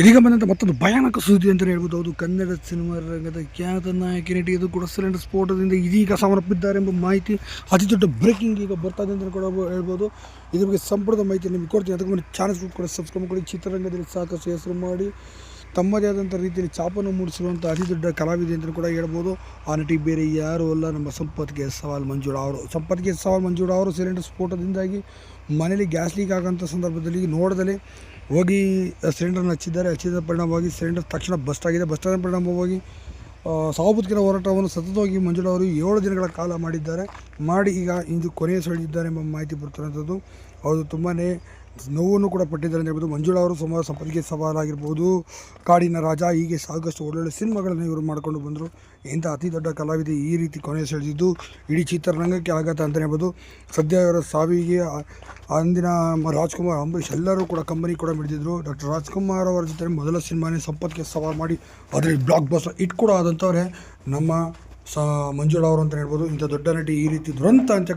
ಇದೀಗ ಬಂದಂಥ ಮತ್ತೊಂದು ಭಯಾನಕ ಸುದ್ದಿ ಅಂತಲೇ ಹೇಳ್ಬೋದು. ಹೌದು, ಕನ್ನಡ ಸಿನಿಮಾ ರಂಗದ ಖ್ಯಾತ ನಾಯಕಿ, ನಟಿ, ಇದು ಕೂಡ ಸಿಲಿಂಡರ್ ಸ್ಫೋಟದಿಂದ ಇದೀಗ ಸಮರ್ಪಿದ್ದಾರೆ ಎಂಬ ಮಾಹಿತಿ ಅತಿ ದೊಡ್ಡ ಬ್ರೇಕಿಂಗ್ ಈಗ ಬರ್ತಾ ಇದೆ ಅಂತ ಕೂಡ ಹೇಳ್ಬೋದು. ಇದ್ರ ಬಗ್ಗೆ ಸಂಪೂರ್ಣ ಮಾಹಿತಿ ನಿಮಗೆ ಕೊಡ್ತೀನಿ. ಅದಕ್ಕೆ ಮುಂದೆ ಚಾನಲ್ಸ್ ಕೂಡ ಸಬ್ಸ್ಕ್ರೈಬ್ ಮಾಡಿ, ಚಿತ್ರರಂಗದಲ್ಲಿ ಸಾಕಷ್ಟು ಹೆಸರು ಮಾಡಿ. ತಮ್ಮದೇ ಆದಂಥ ರೀತಿಯಲ್ಲಿ ಚಾಪನ್ನು ಮೂಡಿಸಿರುವಂಥ ಅತಿ ದೊಡ್ಡ ಕಲಾವಿದೆ ಅಂತ ಕೂಡ ಹೇಳ್ಬೋದು. ಆ ನಟಿ ಬೇರೆ ಯಾರೂ ಅಲ್ಲ. ನಮ್ಮ ಸಂಪತ್ಗೆ ಸವಾಲ್ ಮಂಜುಳ ಅವರು. ಸಂಪತ್ಗೆ ಸವಾಲ್ ಮಂಜುಳ ಅವರು ಸಿಲಿಂಡರ್ ಸ್ಫೋಟದಿಂದಾಗಿ ಮನೇಲಿ ಗ್ಯಾಸ್ ಲೀಕ್ ಆಗೋಂಥ ಸಂದರ್ಭದಲ್ಲಿ ನೋಡದಲೇ ಹೋಗಿ ಸಿಲಿಂಡರ್ನ ಹಚ್ಚಿದ್ದಾರೆ. ಹಚ್ಚಿದ ಪರಿಣಾಮವಾಗಿ ಸಿಲಿಂಡರ್ ತಕ್ಷಣ ಬಸ್ಟ್ ಆಗಿದೆ. ಬಸ್ಟ್ ಆದ ಪರಿಣಾಮವಾಗಿ ಸಾವು ಹೋರಾಟವನ್ನು ಸತತವಾಗಿ ಮಂಜುಳ ಅವರು ಏಳು ದಿನಗಳ ಕಾಲ ಮಾಡಿದ್ದಾರೆ. ಮಾಡಿ ಈಗ ಇಂದು ಕೊನೆಯ ಸೆಳೆದಿದ್ದಾರೆ ಎಂಬ ಮಾಹಿತಿ ಬರ್ತಿರೋಂಥದ್ದು ಅದು ತುಂಬಾ ನೋವನ್ನು ಕೂಡ ಪಟ್ಟಿದ್ದಾರೆ ಅಂತ ಹೇಳ್ಬೋದು. ಮಂಜುಳಾ ಅವರು ಸುಮಾರು ಸಂಪತ್ತಿಗೆ ಸವಾಲಾಗಿರ್ಬೋದು. ಕಾಡಿನ ರಾಜ ಹೀಗೆ ಸಾಕಷ್ಟು ಒಳ್ಳೊಳ್ಳೆ ಸಿನಿಮಾಗಳನ್ನು ಇವರು ಮಾಡಿಕೊಂಡು ಬಂದರು. ಇಂಥ ಅತಿ ದೊಡ್ಡ ಕಲಾವಿದೆ ಈ ರೀತಿ ಕೊನೆ ಸೆಳೆದಿದ್ದು ಇಡೀ ಚಿತ್ರರಂಗಕ್ಕೆ ಆಘಾತ ಅಂತಲೇ ಹೇಳ್ಬೋದು. ಸದ್ಯ ಇವರ ಸಾವಿಗೆ ಅಂದಿನ ರಾಜ್ಕುಮಾರ್, ಅಂಬರೀಷ್ ಎಲ್ಲರೂ ಕೂಡ ಕಂಬನಿ ಕೂಡ ಮಿಡಿದಿದ್ರು ಡಾಕ್ಟರ್ ರಾಜ್ಕುಮಾರ್ ಅವರ ಜೊತೆ ಮೊದಲ ಸಿನಿಮಾನೇ ಸಂಪತ್ಗೆ ಸವಾಲು ಮಾಡಿ ಅದರಲ್ಲಿ ಬ್ಲಾಕ್ ಬಸ್ಟರ್ ಇಟ್ ಕೂಡ ಆದಂಥವ್ರೆ. ನಮ್ಮ ಸ, ಮಂಜುಳಾ ಅವರು ಅಂತ ಹೇಳ್ಬೋದು. ಇಂಥ ದೊಡ್ಡ ನಟಿ ಈ ರೀತಿ ದುರಂತ ಅಂತ